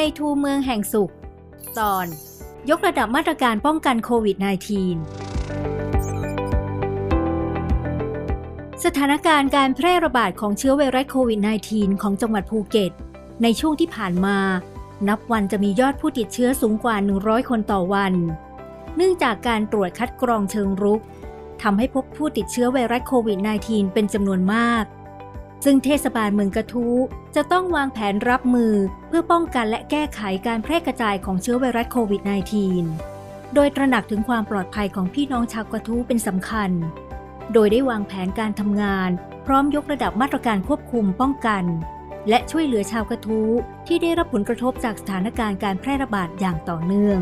ในทูเมืองแห่งสุข ตอน ยกระดับมาตรการป้องกันโควิด -19 สถานการณ์การแพร่ระบาดของเชื้อไวรัสโควิด -19 ของจังหวัดภูเก็ต ในช่วงที่ผ่านมา นับวันจะมียอดผู้ติดเชื้อสูงกว่า 100 คนต่อวัน เนื่องจากการตรวจคัดกรองเชิงรุกทำให้พบผู้ติดเชื้อไวรัสโควิด -19 เป็นจำนวนมาก ซึ่งเทศบาลเมืองกระทู้จะต้องวางแผนรับมือเพื่อป้องกันและแก้ไขการแพร่กระจายของเชื้อไวรัสโควิด -19 โดยตระหนักถึงความปลอดภัยของพี่น้องชาวกระทู้เป็นสำคัญ โดยได้วางแผนการทำงาน พร้อมยกระดับมาตรการควบคุมป้องกัน และช่วยเหลือชาวกระทู้ที่ได้รับผลกระทบจากสถานการณ์การแพร่ระบาดอย่างต่อเนื่อง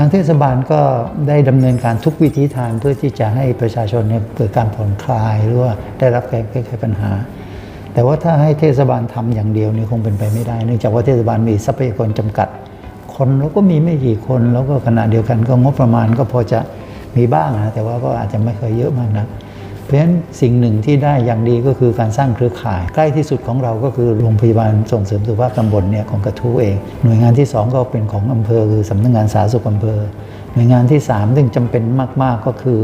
ทางเทศบาลก็ได้ดำเนินการทุกวิธีทางเพื่อที่จะให้ประชาชนเนี่ยเกิดการผ่อนคลายหรือว่าได้รับแก้ไขปัญหา แต่ว่าถ้าให้เทศบาลทำอย่างเดียวนี่คงเป็นไปไม่ได้ เนื่องจากว่าเทศบาลมีทรัพยากรจำกัด คนเราก็มีไม่กี่คน แล้วก็ขณะเดียวกันก็งบประมาณก็พอจะมีบ้างนะแต่ว่าก็อาจจะไม่เคยเยอะมากนะ เพราะฉะนั้นสิ่งหนึ่งที่ได้อย่างดีก็คือการสร้างเครือข่าย ใกล้ที่สุดของเราก็คือโรงพยาบาลส่งเสริมสุขภาพตำบลเนี่ยของกระทู้เอง หน่วยงานที่ 2 ก็เป็นของอำเภอคือสำนักงานสาธารณสุขอำเภอ หน่วยงานที่3ซึ่งจำเป็นมาก ๆก็คือ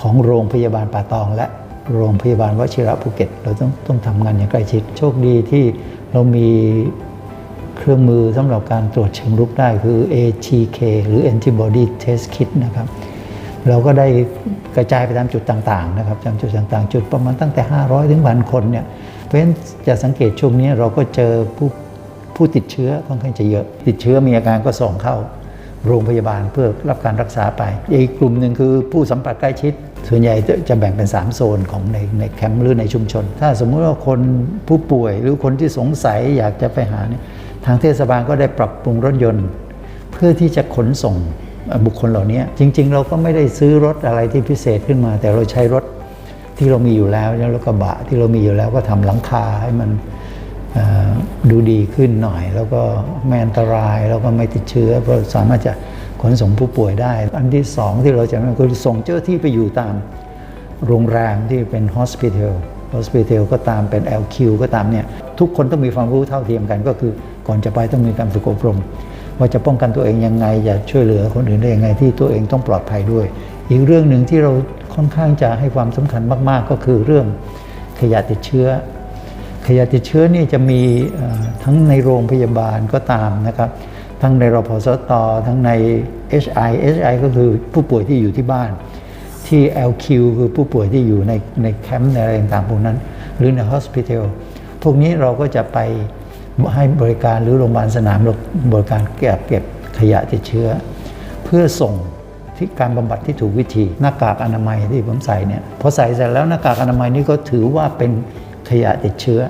ของโรงพยาบาลป่าตอง และโรงพยาบาลวชิระภูเก็ต เราต้องต้องทำงานอย่างใกล้ชิด โชคดีที่เรามีเครื่องมือสำหรับการตรวจเชิงรุกได้คือ ATK หรือ Antibody Test Kit นะครับ เราก็ได้กระจายไปตามจุดต่างๆนะครับตามจุดต่างๆ จุดประมาณตั้งแต่ 500 ถึงพันคนเนี่ยเพราะฉะนั้นจะสังเกตช่วงนี้เราก็เจอผู้ผู้ติดเชื้อค่อนข้างจะเยอะ ติดเชื้อมีอาการก็ส่งเข้าโรงพยาบาลเพื่อรับการรักษาไป อีกกลุ่มหนึ่งคือผู้สัมผัสใกล้ชิด ส่วนใหญ่จะแบ่งเป็น 3 โซนของในในแคมป์หรือในชุมชน ถ้าสมมุติว่าคนผู้ป่วยหรือคนที่สงสัยอยากจะไปหาเนี่ยทางเทศบาลก็ได้ปรับปรุงรถยนต์ เพื่อที่จะขนส่ง บุคคลเหล่านี้จริง ๆ เราก็ไม่ได้ซื้อรถอะไรที่พิเศษขึ้นมา แต่เราใช้รถที่เรามีอยู่แล้วแล้วกระบะที่เรามีอยู่แล้วก็ทำหลังคาให้มันดูดีขึ้นหน่อย แล้วก็ไม่อันตรายแล้วก็ไม่ติดเชื้อเพราะสามารถจะขนส่งผู้ป่วยได้ อันที่สองที่เราจะทำคือส่งเจ้าที่ไปอยู่ตามโรงแรมที่เป็น hospital hospital ก็ตามเป็น LQ ก็ตามเนี่ยทุกคนต้องมีความรู้เท่าเทียมกันก็คือก่อนจะไปต้องมีการฝึกอบรม ว่าจะป้องกันตัวเองยังไงจะช่วยเหลือคนอื่นได้ยังไงที่ตัวเองต้องปลอดภัยด้วย อีกเรื่องหนึ่งที่เราค่อนข้างจะให้ความสำคัญมาก ๆ ก็คือเรื่องขยะติดเชื้อ ขยะติดเชื้อนี่จะมีทั้งในโรงพยาบาลก็ตามนะครับทั้งในรพสตทั้งใน HI HI ก็คือผู้ป่วยที่อยู่ที่บ้าน ที่ LQ คือผู้ป่วยที่อยู่ในในแคมป์ในอะไรต่างๆพวกนั้น หรือใน hospital พวกนี้เราก็จะไป ให้บริการหรือโรงพยาบาลสนามบริการเก็บเก็บขยะติดเชื้อ เพื่อส่งที่การบำบัดที่ถูกวิธีหน้ากากอนามัยที่ผมใส่เนี่ยพอใส่เสร็จแล้วหน้ากากอนามัยนี่ก็ถือว่าเป็นขยะติดเชื้อ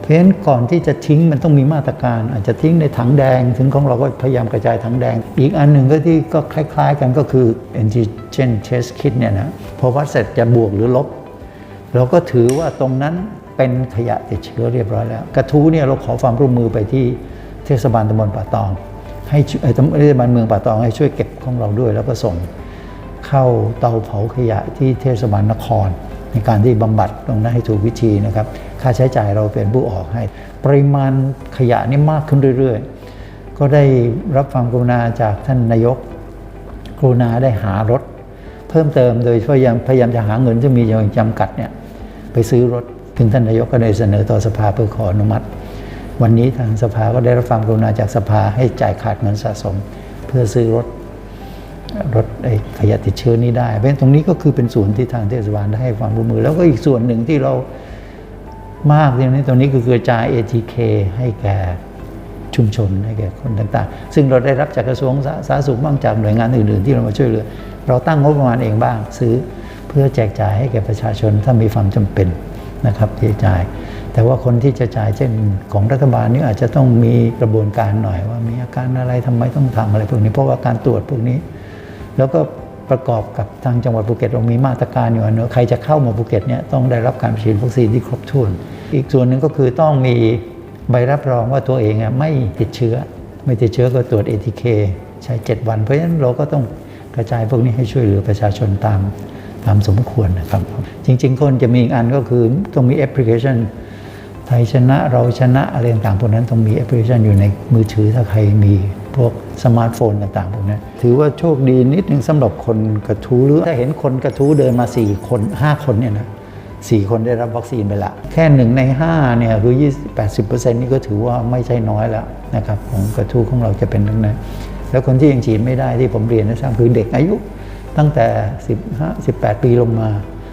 เพราะฉะนั้นก่อนที่จะทิ้งมันต้องมีมาตรการ อาจจะทิ้งในถังแดง ถึงของเราก็พยายามกระจายถังแดง อีกอันหนึ่งก็ที่ก็คล้าย ๆ กันก็คือ antigen test kit เนี่ยนะพอวัดเสร็จจะบวกหรือลบ เราก็ถือว่าตรงนั้น เป็นขยะติดเชื้อเรียบร้อยแล้ว กระทู้เนี่ยเราขอความร่วมมือไปที่เทศบาลตำบลป่าตอง ให้เทศบาลเมืองป่าตองให้ช่วยเก็บของเราด้วย แล้วก็ส่งเข้าเตาเผาขยะที่เทศบาลนคร ในการที่บำบัดตรงนั้นให้ถูกวิธีนะครับ ค่าใช้จ่ายเราเป็นผู้ออกให้ ปริมาณขยะนี่มากขึ้นเรื่อย ๆ ก็ได้รับความกรุณาจากท่านนายกกรุณาได้หารถ เพิ่มเติมโดยพยายามพยายามจะหาเงินที่มีอย่างจำกัดเนี่ยไปซื้อรถ ถึงท่านนายกก็ได้เสนอต่อสภาเพื่อขออนุมัติ วันนี้ทางสภาก็ได้รับความกรุณาจากสภาให้จ่ายขาดเงินสะสม เพื่อซื้อรถรถไอ้ขยะติดเชื้อนี้ได้ เพราะฉะนั้นตรงนี้ก็คือเป็นส่วนที่ทางเทศบาลได้ให้ความร่วมมือ แล้วก็อีกส่วนหนึ่งที่เรามากในนี้ตรงนี้คือกระจาย ATK ให้แก่ชุมชนให้แก่คนต่าง ๆ ซึ่งเราได้รับจากกระทรวงสาธารณสุขบ้างจากหน่วยงานอื่น ๆ ที่เรามาช่วยเหลือ เราตั้งงบประมาณเองบ้างซื้อเพื่อแจกจ่ายให้แก่ประชาชนถ้ามีความจำเป็น นะครับที่จะจ่าย แต่ว่าคนที่จะจ่ายเช่นของรัฐบาลนี่อาจจะต้องมีกระบวนการหน่อยว่ามีอาการอะไรทำไมต้องทำอะไรพวกนี้เพราะว่าการตรวจพวกนี้ แล้วก็ประกอบกับทางจังหวัดภูเก็ตเรามีมาตรการอยู่นเนอะใครจะเข้ามาภูเก็ตเนี่ยต้องได้รับการฉีดวัคซีนที่ครบถ้วน อีกส่วนหนึ่งก็คือต้องมีใบรับรองว่าตัวเองอะไม่ติดเชื้อ ไม่ติดเชื้อก็ตรวจ ATK ใช้ 7 วัน เพราะฉะนั้นเราก็ต้องกระจายพวกนี้ให้ช่วยเหลือประชาชนตาม ตามสมควรนะครับ จริง ๆ คนจะมีอีกอันก็คือต้องมีแอปพลิเคชันไทยชนะเราชนะอะไรต่างๆพวกนั้นต้องมีแอปพลิเคชันอยู่ในมือถือถ้าใครมีพวกสมาร์ทโฟนต่างๆพวกนั้นถือว่าโชคดีนิดนึงสำหรับคนกระทู้หรือถ้าเห็นคนกระทู้เดินมา 4 คน 5 คนเนี่ยนะสี่คนได้รับวัคซีนไปละ แค่หนึ่งใน5เนี่ยคือ20 80 นี่ก็ถือว่าไม่ใช่น้อยแล้วนะครับของกระทู้ของเราจะเป็นทั้งนั้นแล้วคนที่ยังฉีดไม่ได้ที่ผมเรียนนะทราบคือเด็กอายุ ตั้งแต่15 18 ปีลงมา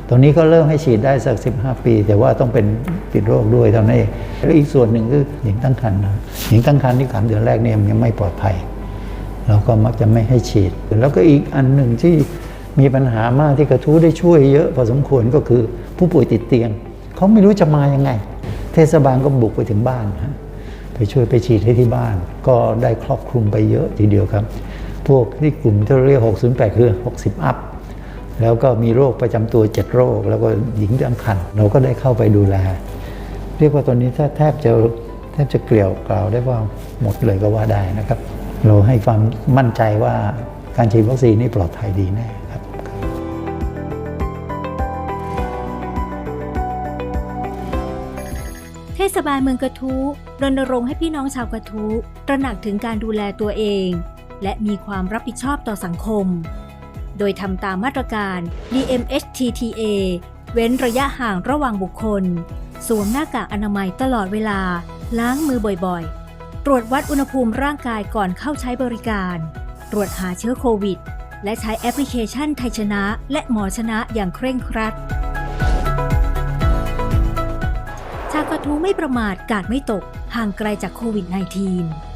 ตอนนี้ก็เริ่มให้ฉีดได้สัก 15 ปี แต่ว่าต้องเป็นติดโรคด้วยเท่านั้นเองแล้วอีกส่วนหนึ่งคือหญิงตั้งครรภ์นะหญิงตั้งครรภ์ที่สามเดือนแรกเนี่ยมันยังไม่ปลอดภัย เราก็มักจะไม่ให้ฉีด แล้วก็อีกอันหนึ่งที่มีปัญหามากที่กระทู้ได้ช่วยเยอะพอสมควรก็คือผู้ป่วยติดเตียงเขาไม่รู้จะมายังไง เทศบาลก็บุกไปถึงบ้านฮะไปช่วยไปฉีดให้ที่บ้าน ก็ได้ครอบคลุมไปเยอะทีเดียวครับ พวกที่กลุ่มที่เราเรียก 608 คือ 60 อัพ แล้วก็มีโรคประจำตัว 7 โรค แล้วก็หญิงตั้งครรภ์เราก็ได้เข้าไปดูแล เรียกว่าตอนนี้ถ้าแทบจะแทบจะเกลี่ยวกล่าวได้ว่าหมดเลยก็ว่าได้นะครับ เราให้ความมั่นใจว่าการฉีดวัคซีนนี่ปลอดภัยดีแน่ครับเทศบาลเมืองกระทู้รณรงค์ให้พี่น้องชาวกระทู้ตระหนักถึงการดูแลตัวเอง และมีความรับผิดชอบต่อสังคม โดยทำตามมาตรการ DMHTTA เว้นระยะห่างระหว่างบุคคล สวมหน้ากากอนามัยตลอดเวลา ล้างมือบ่อยๆ ตรวจวัดอุณหภูมิร่างกายก่อนเข้าใช้บริการ ตรวจหาเชื้อโควิด และใช้แอปพลิเคชันไทยชนะ และหมอชนะอย่างเคร่งครัด ชากระทูไม่ประมาทกาดไม่ตกห่างไกลจากโควิด -19